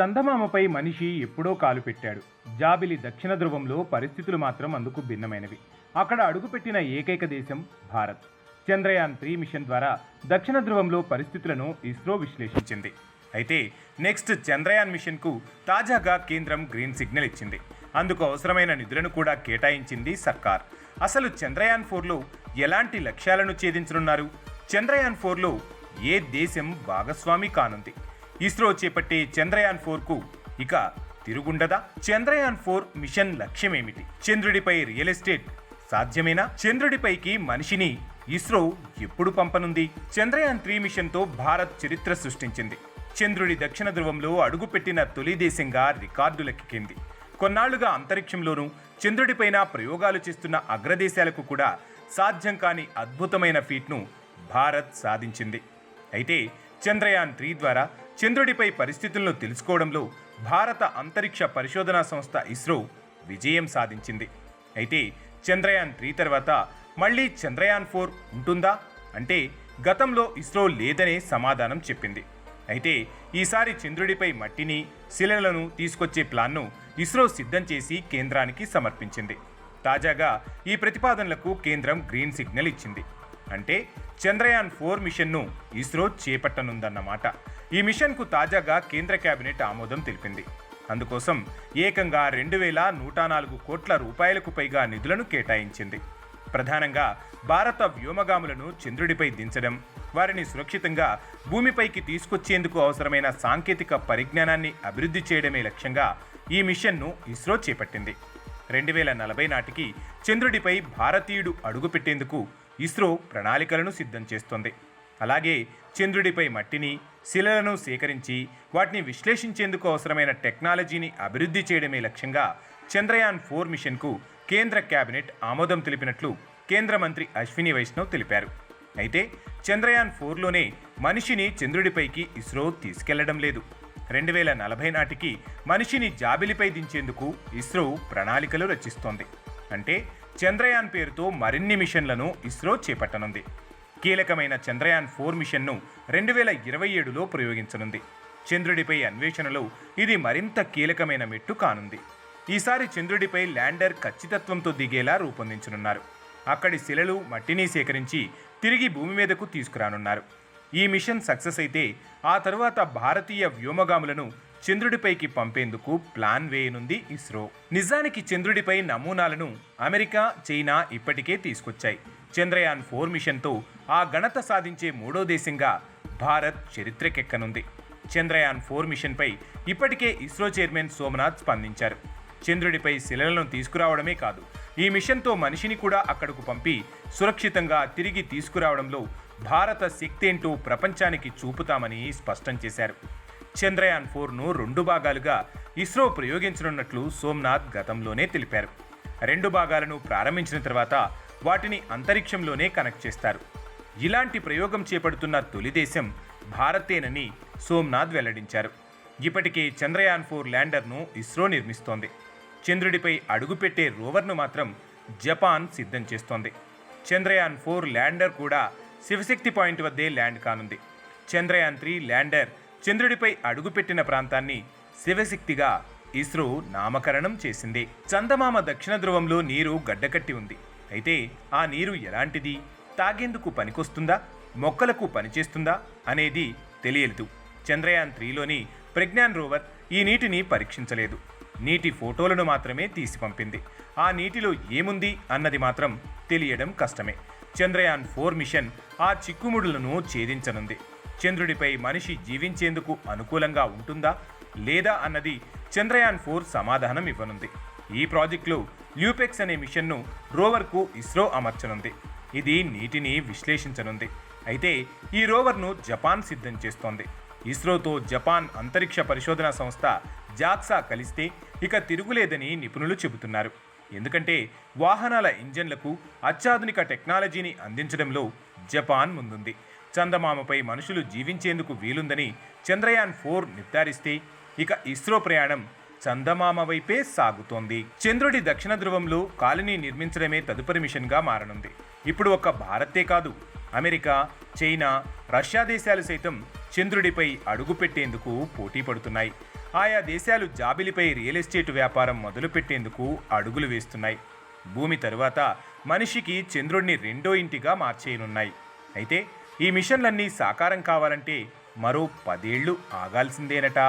చందమామపై మనిషి ఎప్పుడో కాలు పెట్టాడు. జాబిలి దక్షిణ ధ్రువంలో పరిస్థితులు మాత్రం అందుకు భిన్నమైనవి. అక్కడ అడుగుపెట్టిన ఏకైక దేశం భారత్. చంద్రయాన్ త్రీ మిషన్ ద్వారా దక్షిణ ధ్రువంలో పరిస్థితులను ఇస్రో విశ్లేషించింది. అయితే నెక్స్ట్ చంద్రయాన్ మిషన్కు తాజాగా కేంద్రం గ్రీన్ సిగ్నల్ ఇచ్చింది. అందుకు అవసరమైన నిధులను కూడా కేటాయించింది సర్కార్. అసలు చంద్రయాన్ ఫోర్లో ఎలాంటి లక్ష్యాలను ఛేదించనున్నారు? చంద్రయాన్ ఫోర్లో ఏ దేశం భాగస్వామి కానుంది? ఇస్రో చేపట్టే చంద్రయాన్ ఫోర్కు ఇక తిరుగుండదా? చంద్రయాన్ ఫోర్ మిషన్ లక్ష్యమేమిటి? చంద్రుడిపై రియల్ ఎస్టేట్ సాధ్యమేనా? చంద్రుడిపైకి మనిషిని ఇస్రో ఎప్పుడు పంపనుంది? చంద్రయాన్ త్రీ మిషన్తో భారత్ చరిత్ర సృష్టించింది. చంద్రుడి దక్షిణ ధ్రువంలో అడుగుపెట్టిన తొలి దేశంగా రికార్డులెక్కింది కొన్నాళ్ళుగా అంతరిక్షంలోనూ చంద్రుడిపైన ప్రయోగాలు చేస్తున్న అగ్రదేశాలకు కూడా సాధ్యం కాని అద్భుతమైన ఫీట్ను భారత్ సాధించింది. అయితే చంద్రయాన్ త్రీ ద్వారా చంద్రుడిపై పరిస్థితులను తెలుసుకోవడంలో భారత అంతరిక్ష పరిశోధనా సంస్థ ఇస్రో విజయం సాధించింది. అయితే చంద్రయాన్ త్రీ తర్వాత మళ్ళీ చంద్రయాన్ ఫోర్ ఉంటుందా? అంటే గతంలో ఇస్రో లేదనే సమాధానం చెప్పింది. అయితే ఈసారి చంద్రుడిపై మట్టిని శిలలను తీసుకొచ్చే ప్లాన్ను ఇస్రో సిద్ధం చేసి కేంద్రానికి సమర్పించింది. తాజాగా ఈ ప్రతిపాదనలకు కేంద్రం గ్రీన్ సిగ్నల్ ఇచ్చింది. అంటే చంద్రయాన్ ఫోర్ మిషన్ను ఇస్రో చేపట్టనుందన్నమాట. ఈ మిషన్కు తాజాగా కేంద్ర కేబినెట్ ఆమోదం తెలిపింది. అందుకోసం ఏకంగా రెండు వేల నూట నాలుగు కోట్ల రూపాయలకు పైగా నిధులను కేటాయించింది. ప్రధానంగా భారత వ్యోమగాములను చంద్రుడిపై దించడం వారిని సురక్షితంగా భూమిపైకి తీసుకొచ్చేందుకు అవసరమైన సాంకేతిక పరిజ్ఞానాన్ని అభివృద్ధి చేయడమే లక్ష్యంగా ఈ మిషన్ను ఇస్రో చేపట్టింది. రెండు వేల నలభై నాటికి చంద్రుడిపై భారతీయుడు అడుగుపెట్టేందుకు ఇస్రో ప్రణాళికలను సిద్ధం చేస్తోంది. అలాగే చంద్రుడిపై మట్టిని శిలలను సేకరించి వాటిని విశ్లేషించేందుకు అవసరమైన టెక్నాలజీని అభివృద్ధి చేయడమే లక్ష్యంగా చంద్రయాన్ ఫోర్ మిషన్కు కేంద్ర కేబినెట్ ఆమోదం తెలిపినట్లు కేంద్ర మంత్రి అశ్విని వైష్ణవ్ తెలిపారు. అయితే చంద్రయాన్ ఫోర్లోనే మనిషిని చంద్రుడిపైకి ఇస్రో తీసుకెళ్ళడం లేదు. రెండు వేల నలభై నాటికి మనిషిని జాబిలిపై దించేందుకు ఇస్రో ప్రణాళికలు రచిస్తోంది. అంటే చంద్రయాన్ పేరుతో మరిన్ని మిషన్లను ఇస్రో చేపట్టనుంది. కీలకమైన చంద్రయాన్ ఫోర్ మిషన్ను రెండు వేల ఇరవై ఏడులో ప్రయోగించనుంది. చంద్రుడిపై అన్వేషణలో ఇది మరింత కీలకమైన మెట్టు కానుంది. ఈసారి చంద్రుడిపై ల్యాండర్ ఖచ్చితత్వంతో దిగేలా రూపొందించనున్నారు. అక్కడి శిలలు మట్టిని సేకరించి తిరిగి భూమి మీదకు తీసుకురానున్నారు. ఈ మిషన్ సక్సెస్ అయితే ఆ తరువాత భారతీయ వ్యోమగాములను చంద్రుడిపైకి పంపేందుకు ప్లాన్ వేయనుంది ఇస్రో. నిజానికి చంద్రుడిపై నమూనాలను అమెరికా చైనా ఇప్పటికే తీసుకొచ్చాయి. చంద్రయాన్ ఫోర్ మిషన్తో ఆ ఘనత సాధించే మూడో దేశంగా భారత్ చరిత్రకెక్కనుంది. చంద్రయాన్ ఫోర్ మిషన్పై ఇప్పటికే ఇస్రో చైర్మన్ సోమనాథ్ స్పందించారు. చంద్రుడిపై శిలలను తీసుకురావడమే కాదు ఈ మిషన్తో మనిషిని కూడా అక్కడకు పంపి సురక్షితంగా తిరిగి తీసుకురావడంలో భారత శక్తి ఏంటో ప్రపంచానికి చూపుతామని స్పష్టం చేశారు. చంద్రయాన్ ఫోర్ను రెండు భాగాలుగా ఇస్రో ప్రయోగించనున్నట్లు సోమ్నాథ్ గతంలోనే తెలిపారు. రెండు భాగాలను ప్రారంభించిన తర్వాత వాటిని అంతరిక్షంలోనే కనెక్ట్ చేస్తారు. ఇలాంటి ప్రయోగం చేపడుతున్న తొలి దేశం భారతేనని సోమ్నాథ్ వెల్లడించారు. ఇప్పటికే చంద్రయాన్ ఫోర్ ల్యాండర్ను ఇస్రో నిర్మిస్తోంది. చంద్రుడిపై అడుగుపెట్టే రోవర్ను మాత్రం జపాన్ సిద్ధం చేస్తోంది. చంద్రయాన్ ఫోర్ ల్యాండర్ కూడా శివశక్తి పాయింట్ వద్దే ల్యాండ్ కానుంది. చంద్రయాన్ త్రీ ల్యాండర్ చంద్రుడిపై అడుగుపెట్టిన ప్రాంతాన్ని శివశక్తిగా ఇస్రో నామకరణం చేసింది. చందమామ దక్షిణ ధ్రువంలో నీరు గడ్డకట్టి ఉంది. అయితే ఆ నీరు ఎలాంటిది? తాగేందుకు పనికొస్తుందా? మొక్కలకు పనిచేస్తుందా? అనేది తెలియలేదు. చంద్రయాన్ త్రీలోని ప్రజ్ఞాన్ రోవర్ ఈ నీటిని పరీక్షించలేదు. నీటి ఫోటోలను మాత్రమే తీసి పంపింది. ఆ నీటిలో ఏముంది అన్నది మాత్రం తెలియడం కష్టమే. చంద్రయాన్ ఫోర్ మిషన్ ఆ చిక్కుముడులను ఛేదించనుంది. చంద్రుడిపై మనిషి జీవించేందుకు అనుకూలంగా ఉంటుందా లేదా అన్నది చంద్రయాన్ ఫోర్ సమాధానం ఇవ్వనుంది. ఈ ప్రాజెక్టులో ల్యూపెక్స్ అనే మిషన్ను రోవర్కు ఇస్రో అమర్చనుంది. ఇది నీటిని విశ్లేషించనుంది. అయితే ఈ రోవర్ను జపాన్ సిద్ధం చేస్తోంది. ఇస్రోతో జపాన్ అంతరిక్ష పరిశోధన సంస్థ జాక్సా కలిస్తే ఇక తిరుగులేదని నిపుణులు చెబుతున్నారు. ఎందుకంటే వాహనాల ఇంజన్లకు అత్యాధునిక టెక్నాలజీని అందించడంలో జపాన్ ముందుంది. చందమామపై మనుషులు జీవించేందుకు వీలుందని చంద్రయాన్ ఫోర్ నిర్ధారిస్తే ఇక ఇస్రో ప్రయాణం చందమామ వైపే సాగుతోంది. చంద్రుడి దక్షిణ ధ్రువంలో కాలనీ నిర్మించడమే తదుపరి మిషన్గా మారనుంది. ఇప్పుడు ఒక్క భారతే కాదు అమెరికా చైనా రష్యా దేశాలు సైతం చంద్రుడిపై అడుగుపెట్టేందుకు పోటీ పడుతున్నాయి. ఆయా దేశాలు జాబిలిపై రియల్ ఎస్టేట్ వ్యాపారం మొదలుపెట్టేందుకు అడుగులు వేస్తున్నాయి. భూమి తరువాత మనిషికి చంద్రుణ్ణి రెండో ఇంటిగా మార్చేయనున్నాయి. అయితే ఈ మిషన్లన్నీ సాకారం కావాలంటే మరో పదేళ్ళు ఆగాల్సిందేనట.